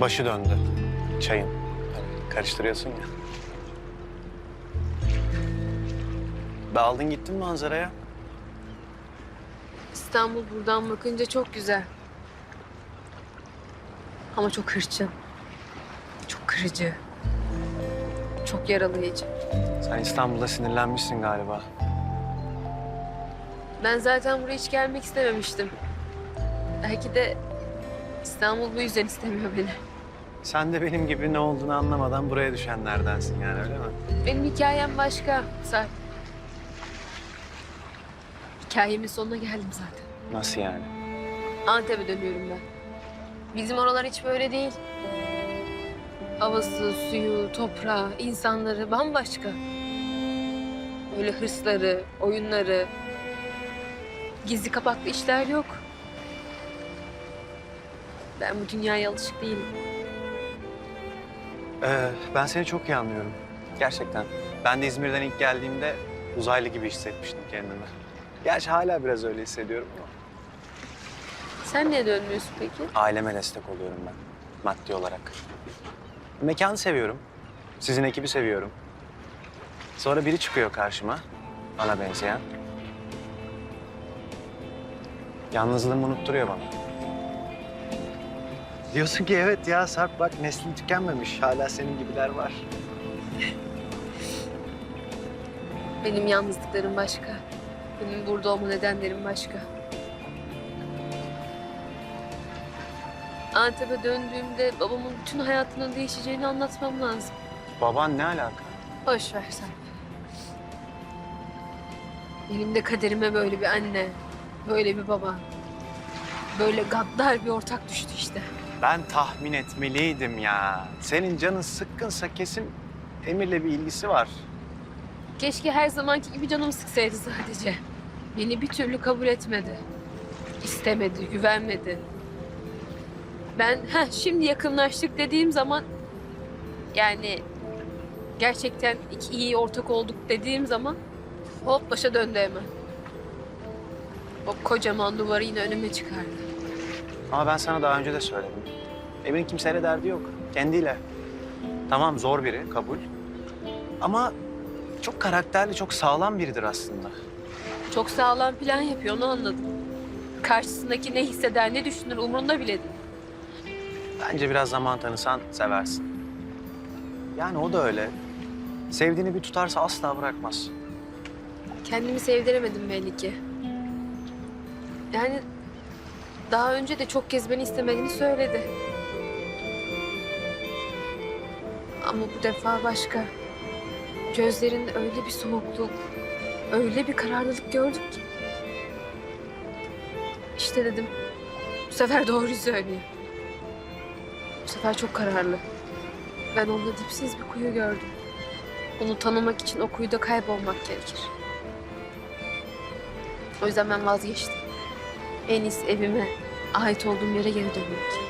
Başı döndü. Çayın. Hani karıştırıyorsun ya. Be aldın gittin manzaraya? İstanbul buradan bakınca çok güzel. Ama çok hırçın. Çok kırıcı. Çok yaralayıcı. Sen İstanbul'da sinirlenmişsin galiba. Ben zaten buraya hiç gelmek istememiştim. Belki de İstanbul bu yüzden istemiyor beni. Sen de benim gibi ne olduğunu anlamadan buraya düşenlerdensin yani öyle mi? Benim hikayem başka Sarp. Hikayemin sonuna geldim zaten. Nasıl yani? Antep'e dönüyorum ben. Bizim oralar hiç böyle değil. Havası, suyu, toprağı, insanları bambaşka. Öyle hırsları, oyunları, gizli kapaklı işler yok. Ben bu dünyaya alışık değilim. Ee, ben seni çok iyi anlıyorum. Gerçekten. Ben de İzmir'den ilk geldiğimde uzaylı gibi hissetmiştim kendimi. Gerçi hala biraz öyle hissediyorum ama. Sen niye dönmüyorsun peki? Aileme destek oluyorum ben. Maddi olarak. Mekanı seviyorum. Sizin ekibi seviyorum. Sonra biri çıkıyor karşıma. Bana benzeyen. Yalnızlığımı unutturuyor bana. Diyorsun ki evet ya Sarp bak neslin tükenmemiş. Hala senin gibiler var. Benim yalnızlıklarım başka. Benim burada olma nedenlerim başka. Antep'e döndüğümde babamın bütün hayatının değişeceğini anlatmam lazım. Baban ne alaka? Boş ver sen. Benim de kaderime böyle bir anne, böyle bir baba, böyle gaddar bir ortak düştü işte. Ben tahmin etmeliydim ya. Senin canın sıkkınsa kesin Emir'le bir ilgisi var. Keşke her zamanki gibi canım sıksaydı sadece. Beni bir türlü kabul etmedi. İstemedi, güvenmedi. Ben heh, şimdi yakınlaştık dediğim zaman yani gerçekten iki iyi ortak olduk dediğim zaman hop başa döndü hemen. O kocaman duvarı yine önüme çıkardı. Ama ben sana daha önce de söyledim. Emir'in kimseyle derdi yok. Kendiyle. Tamam zor biri, kabul. Ama çok karakterli, çok sağlam biridir aslında. Çok sağlam plan yapıyor onu anladım. Karşısındaki ne hisseder, ne düşünür umurunda bile değil. Bence biraz zaman tanısan seversin. Yani o da öyle. Sevdiğini bir tutarsa asla bırakmaz. Kendimi sevdiremedim belli ki. Yani daha önce de çok kez beni istemediğini söyledi. Ama bu defa başka. Gözlerinde öyle bir soğukluk, öyle bir kararlılık gördüm ki. İşte dedim, bu sefer doğruyu söylüyor. Bu sefer çok kararlı. Ben onda dipsiz bir kuyu gördüm. Onu tanımak için o kuyuda kaybolmak gerekir. O yüzden ben vazgeçtim. En iyisi evime, ait olduğum yere geri dönmek.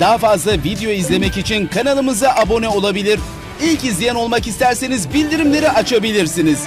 Daha fazla video izlemek için kanalımıza abone olabilir. İlk izleyen olmak isterseniz bildirimleri açabilirsiniz.